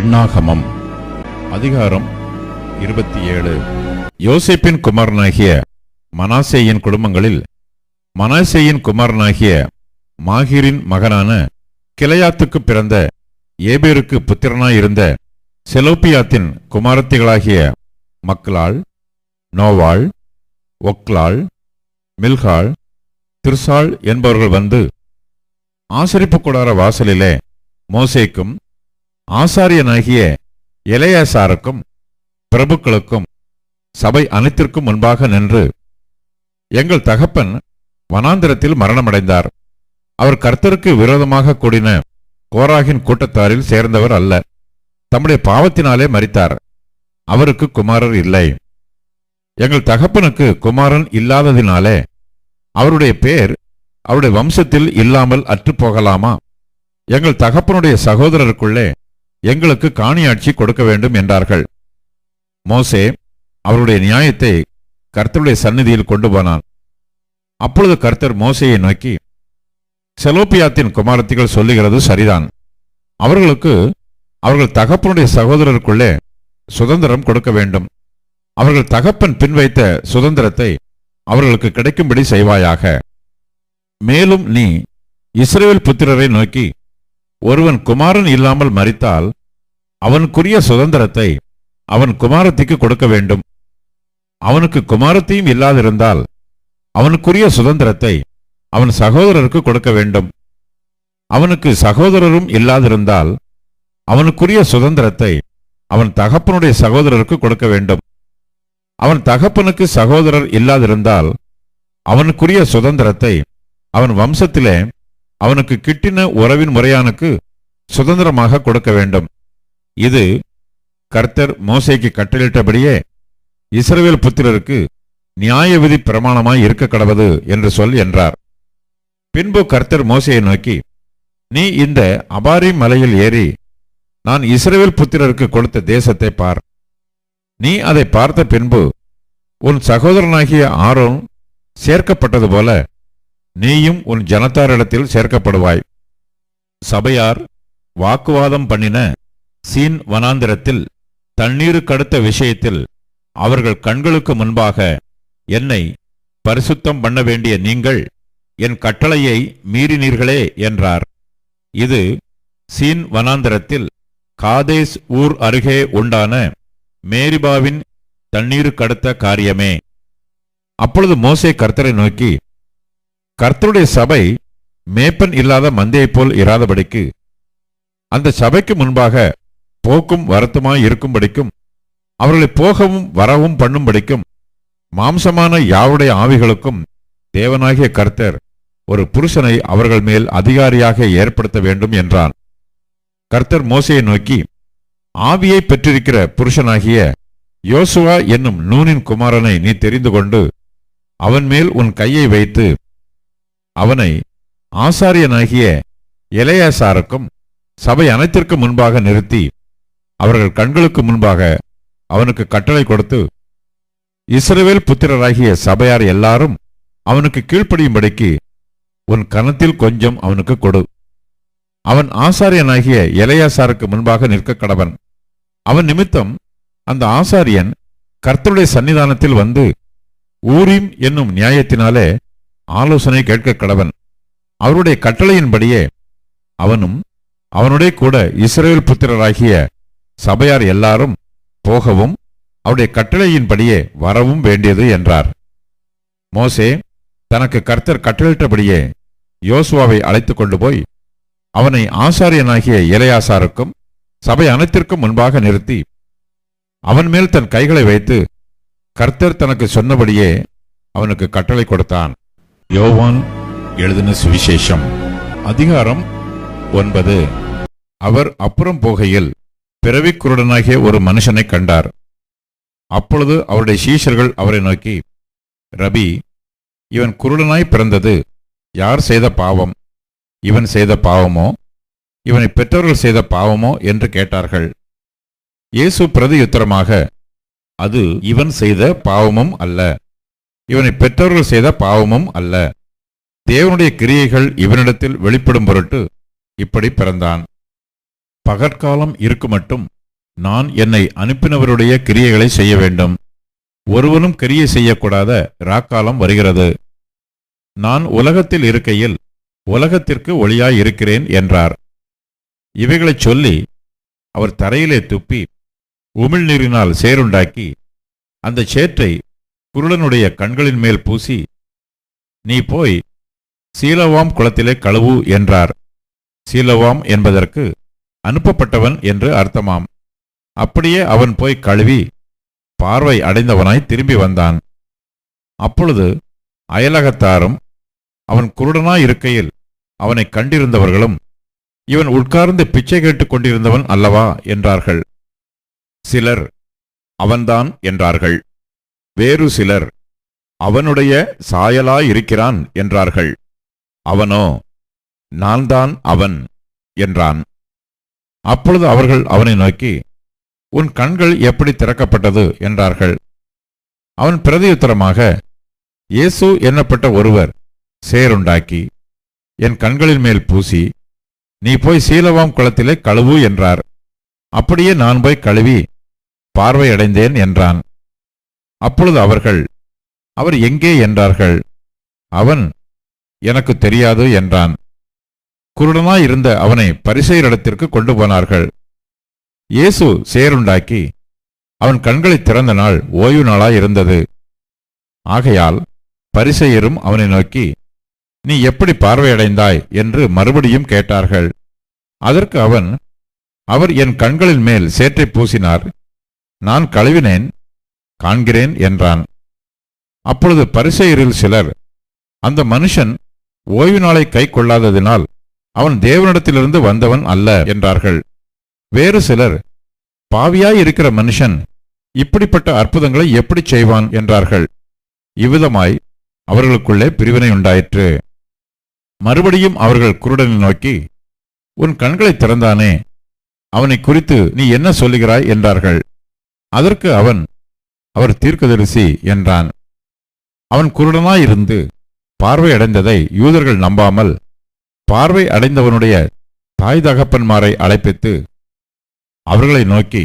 எண்ணாகமம் அதிகாரம் இருபத்தி ஏழு. யோசிப்பின் குமாரனாகிய மனாசேயின் குடும்பங்களில் மனாசேயின் குமாரனாகிய மாஹிரின் மகனான கிளையாத்துக்கு பிறந்த ஏபேருக்கு புத்திரனாயிருந்த செலோப்பியாத்தின் குமாரத்திகளாகிய மக்களால் நோவாள் ஒக்லாள் மில்காள் திருசாள் என்பவர்கள் வந்து ஆசரிப்பு கூடார வாசலிலே மோசேக்கும் ஆசாரியனாகிய இளையாசாருக்கும் பிரபுக்களுக்கும் சபை அனைத்திற்கும் முன்பாக நின்று எங்கள் தகப்பன் வனாந்திரத்தில் மரணமடைந்தார். அவர் கர்த்தருக்கு விரோதமாக கூடின கோராகின் கூட்டத்தாரில் சேர்ந்தவர் அல்ல. தம்முடைய பாவத்தினாலே மறித்தார் அவருக்கு குமாரர் இல்லை. எங்கள் தகப்பனுக்கு குமாரன் இல்லாததினாலே அவருடைய பேர் அவருடைய வம்சத்தில் இல்லாமல் அற்றுப்போகலாமா? எங்கள் தகப்பனுடைய சகோதரருக்குள்ளே எங்களுக்கு காணியாட்சி கொடுக்க வேண்டும் என்றார்கள். மோசே அவருடைய நியாயத்தை கர்த்தருடைய சந்நிதியில் கொண்டு போனான். அப்பொழுது கர்த்தர் மோசையை நோக்கி செலோப்பியாத்தின் குமாரத்திகள் சொல்லுகிறது சரிதான். அவர்களுக்கு அவர்கள் தகப்பனுடைய சகோதரருக்குள்ளே சுதந்திரம் கொடுக்க வேண்டும். அவர்கள் தகப்பன் பின்வைத்த சுதந்திரத்தை அவர்களுக்கு கிடைக்கும்படி செய்வாயாக. மேலும் நீ இஸ்ரேல் புத்திரரை நோக்கி ஒருவன் குமாரன் இல்லாமல் மறித்தால் அவனுக்குரிய சுதந்திரத்தை அவன் குமாரத்திக்கு கொடுக்க வேண்டும். அவனுக்கு குமாரத்தையும் இல்லாதிருந்தால் அவனுக்குரிய சுதந்திரத்தை அவன் சகோதரருக்கு கொடுக்க வேண்டும். அவனுக்கு சகோதரரும் இல்லாதிருந்தால் அவனுக்குரிய சுதந்திரத்தை அவன் தகப்பனுடைய சகோதரருக்கு கொடுக்க வேண்டும். அவன் தகப்பனுக்கு சகோதரர் இல்லாதிருந்தால் அவனுக்குரிய சுதந்திரத்தை அவன் வம்சத்திலே அவனுக்கு கிட்டின உறவின் முறையானுக்கு சுதந்திரமாக கொடுக்க வேண்டும். இது கர்த்தர் மோசைக்கு கட்டளிட்டபடியே இஸ்ரவேல் புத்திரருக்கு நியாய விதி பிரமாணமாய் இருக்க கடவது என்று சொல் என்றார். பின்பு கர்த்தர் மோசையை நோக்கி நீ இந்த அபாரி மலையில் ஏறி நான் இஸ்ரவேல் புத்திரருக்கு கொடுத்த தேசத்தை பார். நீ அதை பார்த்த பின்பு உன் சகோதரனாகிய ஆரோன் சேர்க்கப்பட்டது போல நீயும் உன் ஜனத்தாரிடத்தில் சேர்க்கப்படுவாய். சபையார் வாக்குவாதம் பண்ணின சீன் வனாந்திரத்தில் தண்ணீருக்கடுத்த விஷயத்தில் அவர்கள் கண்களுக்கு முன்பாக என்னை பரிசுத்தம் பண்ண வேண்டிய நீங்கள் என் கட்டளையை மீறினீர்களே என்றார். இது சீன் வனாந்திரத்தில் காதேஸ் ஊர் அருகே உண்டான மேரிபாவின் தண்ணீருக்கடுத்த காரியமே. அப்பொழுது மோசே கர்த்தரை நோக்கி கர்த்தருடைய சபை மேப்பன் இல்லாத மந்தையைப் போல் இராதபடிக்கு அந்த சபைக்கு முன்பாக போக்கும் வரத்துமாய் இருக்கும்படிக்கும் அவர்களை போகவும் வரவும் பண்ணும்படிக்கும் மாம்சமான யாருடைய ஆவிகளுக்கும் தேவனாகிய கர்த்தர் ஒரு புருஷனை அவர்கள் மேல் அதிகாரியாக ஏற்படுத்த வேண்டும் என்றான். கர்த்தர் மோசையை நோக்கி ஆவியை பெற்றிருக்கிற புருஷனாகிய யோசுவா என்னும் நூனின் குமாரனை நீ தெரிந்து கொண்டு அவன் மேல் உன் கையை வைத்து அவனை ஆசாரியனாகிய இளையாசாருக்கும் சபை அனைத்திற்கும் முன்பாக நிறுத்தி அவர்கள் கண்களுக்கு முன்பாக அவனுக்கு கட்டளை கொடுத்து இஸ்ரவேல் புத்திரராகிய சபையார் எல்லாரும் அவனுக்கு கீழ்ப்படியும்படிக்கு உன் கணத்தில் கொஞ்சம் அவனுக்கு கொடு. அவன் ஆசாரியனாகிய இளையாசாருக்கு முன்பாக நிற்க கடவன். அவன் நிமித்தம் அந்த ஆசாரியன் கர்த்தருடைய சன்னிதானத்தில் வந்து ஊரீம் என்னும் நியாயத்தினாலே ஆலோசனை கேட்க கடவன். அவருடைய கட்டளையின்படியே அவனும் அவனுடைய கூட இஸ்ரேல் புத்திரராகிய சபையார் எல்லாரும் போகவும் அவருடைய கட்டளையின்படியே வரவும் வேண்டியது என்றார். மோசே தனக்கு கர்த்தர் கட்டளிட்டபடியே யோசுவாவை அழைத்து கொண்டு போய் அவனை ஆசாரியனாகிய இளையாசாருக்கும் சபை அனைத்திற்கும் முன்பாக நிறுத்தி அவன் மேல் தன் கைகளை வைத்து கர்த்தர் தனக்கு சொன்னபடியே அவனுக்கு கட்டளை கொடுத்தான். யோவான் எழுதின சுவிசேஷம் அதிகாரம் ஒன்பது. அவர் அப்புறம் போகையில் பிறவிக்குருடனாகிய ஒரு மனுஷனை கண்டார். அப்பொழுது அவருடைய சீஷர்கள் அவரை நோக்கி ரபி இவன் குருடனாய் பிறந்தது யார் செய்த பாவம்? இவன் செய்த பாவமோ? இவனை பெற்றோர்கள் செய்த பாவமோ? என்று கேட்டார்கள். இயேசு பிரதியுத்தரமாக அது இவன் செய்த பாவமும் அல்ல. இவனை பெற்றோர்கள் செய்த பாவமும் அல்ல. தேவனுடைய கிரியைகள் இவனிடத்தில் வெளிப்படும் பொருட்டு இப்படி பிறந்தான். பகற்காலம் இருக்குமட்டும் நான் என்னை அனுப்பினவருடைய கிரியைகளை செய்ய வேண்டும். ஒருவனும் கிரியை செய்யக்கூடாத ராக்காலம் வருகிறது. நான் உலகத்தில் இருக்கையில் உலகத்திற்கு ஒளியாய் இருக்கிறேன் என்றார். இவைகளைச் சொல்லி அவர் தரையிலே துப்பி உமிழ்நீரினால் சேருண்டாக்கி அந்த சேற்றை குருடனுடைய கண்களின் மேல் பூசி நீ போய் சீலவாம் குளத்திலே கழுவு என்றார். சீலவாம் என்பதற்கு அனுப்பப்பட்டவன் என்று அர்த்தமாம். அப்படியே அவன் போய் கழுவி பார்வை அடைந்தவனாய் திரும்பி வந்தான். அப்பொழுது அயலகத்தாரும் அவன் குருடனாய் இருக்கையில் அவனை கண்டிருந்தவர்களும் இவன் உட்கார்ந்து பிச்சை கேட்டுக் கொண்டிருந்தவன் அல்லவா? என்றார்கள். சிலர் அவன்தான் என்றார்கள். வேறு சிலர் அவனுடைய சாயலாயிருக்கிறான் என்றார்கள். அவனோ நான்தான் அவன் என்றான். அப்பொழுது அவர்கள் அவனை நோக்கி உன் கண்கள் எப்படி திறக்கப்பட்டது? என்றார்கள். அவன் பிரதியுத்தரமாக இயேசு என்னப்பட்ட ஒருவர் சேருண்டாக்கி என் கண்களின் மேல் பூசி நீ போய் சீலவாம் குளத்திலே கழுவு என்றார். அப்படியே நான் போய் கழுவி பார்வையடைந்தேன் என்றான். அப்பொழுது அவர்கள் அவர் எங்கே? என்றார்கள். அவன் எனக்கு தெரியாது என்றான். குருடனாயிருந்த அவனை பரிசெயரிடத்திற்கு கொண்டு போனார்கள். இயேசு சேருண்டாக்கி அவன் கண்களை திறந்த நாள் ஓய்வு நாளாயிருந்தது ஆகையால் பரிசெயரும் அவனை நோக்கி நீ எப்படி பார்வையடைந்தாய்? என்று மறுபடியும் கேட்டார்கள். அதற்கு அவன் அவர் என் கண்களின் மேல் சேற்றை பூசினார். நான் கழுவினேன் காண்கிறேன் என்றான். அப்பொழுது பரிசெயரில் சிலர் அந்த மனுஷன் ஓய்வு நாளை கை கொள்ளாததினால் அவன் தேவனிடத்திலிருந்து வந்தவன் அல்ல என்றார்கள். வேறு சிலர் பாவியாய் இருக்கிற மனுஷன் இப்படிப்பட்ட அற்புதங்களை எப்படி செய்வான் என்றார்கள். இவ்விதமாய் அவர்களுக்குள்ளே பிரிவினை உண்டாயிற்று. மறுபடியும் அவர்கள் குருடனை நோக்கி உன் கண்களை திறந்தானே அவனை குறித்து நீ என்ன சொல்லுகிறாய் என்றார்கள். அதற்கு அவன் அவர் தீர்க்கதரிசி என்றான். அவன் குருடனாயிருந்து பார்வை அடைந்ததை யூதர்கள் நம்பாமல் பார்வை அடைந்தவனுடைய தாய் தகப்பன்மாரை அழைப்பித்து அவர்களை நோக்கி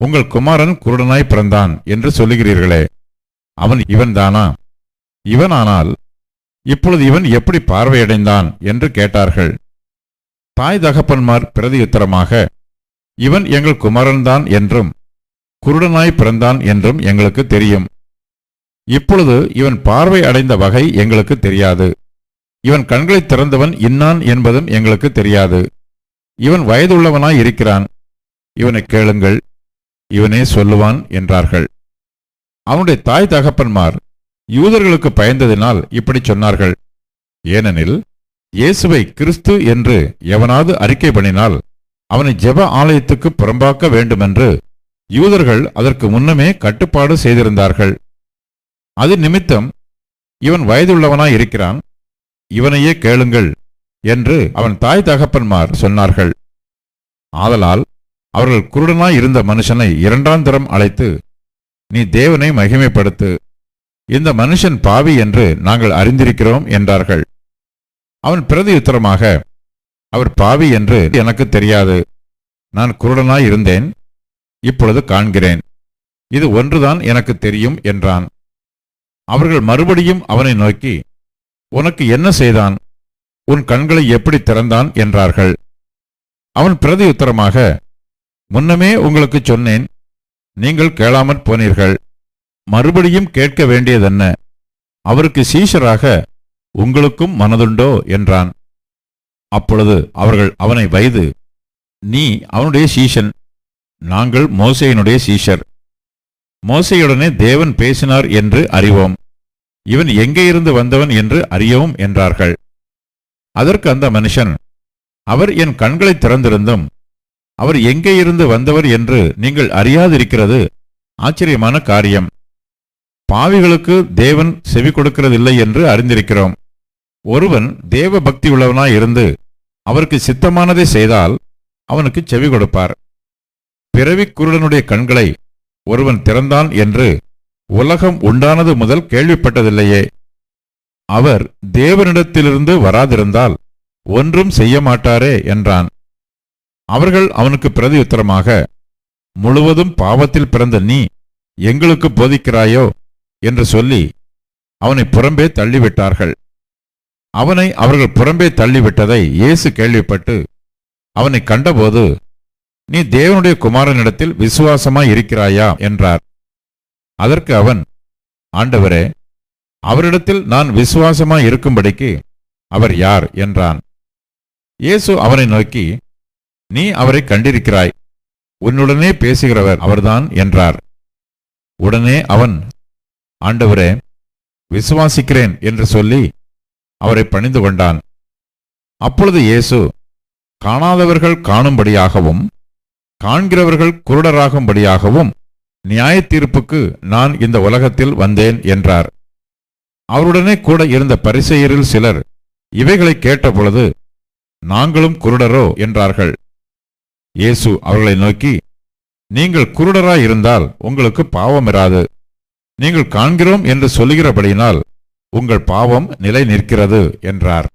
உங்கள் குமாரன் குருடனாய் பிறந்தான் என்று சொல்லுகிறீர்களே அவன் இவன்தானா? இவனானால் இப்பொழுது இவன் எப்படி பார்வையடைந்தான் என்று கேட்டார்கள். தாய் தகப்பன்மார் பிரதியுத்தரமாக இவன் எங்கள் குமாரன்தான் என்றும் குருடனாய் பிறந்தான் என்றும் எங்களுக்கு தெரியும். இப்பொழுது இவன் பார்வை அடைந்த வகை எங்களுக்கு தெரியாது. இவன் கண்களைத் திறந்தவன் இன்னான் என்பதும் எங்களுக்கு தெரியாது. இவன் வயதுள்ளவனாய் இருக்கிறான். இவனை கேளுங்கள். இவனே சொல்லுவான் என்றார்கள். அவனுடைய தாய் தகப்பன்மார் யூதர்களுக்கு பயந்ததினால் இப்படி சொன்னார்கள். ஏனெனில் இயேசுவை கிறிஸ்து என்று எவனாவது அறிக்கை பண்ணினால் அவனை ஜெப ஆலயத்துக்கு புறம்பாக்க வேண்டுமென்று யூதர்கள் அதற்கு முன்னமே கட்டுப்பாடு செய்திருந்தார்கள். அது நிமித்தம் இவன் வயதுள்ளவனாய் இருக்கிறான். இவனையே கேளுங்கள் என்று அவன் தாய் தகப்பன்மார் சொன்னார்கள். ஆதலால் அவர்கள் குருடனாய் இருந்த மனுஷனை இரண்டாம் தரம் அழைத்து நீ தேவனை மகிமைப்படுத்து. இந்த மனுஷன் பாவி என்று நாங்கள் அறிந்திருக்கிறோம் என்றார்கள். அவன் பிரதியுத்தரமாக அவர் பாவி என்று எனக்கு தெரியாது. நான் குருடனாய் இருந்தேன். இப்பொழுது காண்கிறேன். இது ஒன்றுதான் எனக்கு தெரியும் என்றான். அவர்கள் மறுபடியும் அவனை நோக்கி உனக்கு என்ன செய்தான்? உன் கண்களை எப்படி திறந்தான்? என்றார்கள். அவன் பிரதி உத்தரமாக முன்னமே உங்களுக்கு சொன்னேன் நீங்கள் கேளாமற் போனீர்கள். மறுபடியும் கேட்க வேண்டியதென்ன? அவருக்கு சீஷராக உங்களுக்கும் மனதுண்டோ? என்றான். அப்பொழுது அவர்கள் அவனை வயது நீ அவனுடைய சீஷன். நாங்கள் மோசையினுடைய சீஷர். மோசையுடனே தேவன் பேசினார் என்று அறிவோம். இவன் எங்கே இருந்து வந்தவன் என்று அறியவும் என்றார்கள். அதற்கு அந்த மனுஷன் அவர் என் கண்களை திறந்திருந்தும் அவர் எங்கே இருந்து வந்தவர் என்று நீங்கள் அறியாதிருக்கிறது ஆச்சரியமான காரியம். பாவிகளுக்கு தேவன் செவி கொடுக்கிறதில்லை என்று அறிந்திருக்கிறோம். ஒருவன் தேவ பக்தி உள்ளவனாய் இருந்து அவருக்கு சித்தமானதை செய்தால் அவனுக்கு செவி கொடுப்பார். பிறவிக் குருடனுடைய கண்களை ஒருவன் திறந்தான் என்று உலகம் உண்டானது முதல் கேள்விப்பட்டதில்லையே. அவர் தேவனிடத்திலிருந்து வராதிருந்தால் ஒன்றும் செய்ய மாட்டாரே என்றான். அவர்கள் அவனுக்கு பிரதியுத்தரமாக முழுவதும் பாவத்தில் பிறந்த நீ எங்களுக்கு போதிக்கிறாயோ? என்று சொல்லி அவனை புறம்பே தள்ளிவிட்டார்கள். அவனை அவர்கள் புறம்பே தள்ளிவிட்டதை இயேசு கேள்விப்பட்டு அவனை கண்டபோது நீ தேவனுடைய குமாரனிடத்தில் விசுவாசமாய் இருக்கிறாயா? என்றார். அதற்கு அவன் ஆண்டவரே அவரிடத்தில் நான் விசுவாசமாய் இருக்கும்படிக்கு அவர் யார்? என்றான். இயேசு அவனை நோக்கி நீ அவரை கண்டிருக்கிறாய். உன்னுடனே பேசுகிறவர் அவர்தான் என்றார். உடனே அவன் ஆண்டவரே விசுவாசிக்கிறேன் என்று சொல்லி அவரை பணிந்து கொண்டான். அப்பொழுது இயேசு காணாதவர்கள் காணும்படியாகவும் காண்கிறவர்கள் குருடராகும்படியாகவும் நியாய தீர்ப்புக்கு நான் இந்த உலகத்தில் வந்தேன் என்றார். அவருடனே கூட இருந்த பரிசெயரில் சிலர் இவைகளை கேட்டபொழுது நாங்களும் குருடரோ என்றார்கள். இயேசு அவர்களை நோக்கி நீங்கள் குருடராயிருந்தால் உங்களுக்கு பாவம் இராது. நீங்கள் காண்கிறோம் என்று சொல்லுகிறபடியினால் உங்கள் பாவம் நிலை நிற்கிறது என்றார்.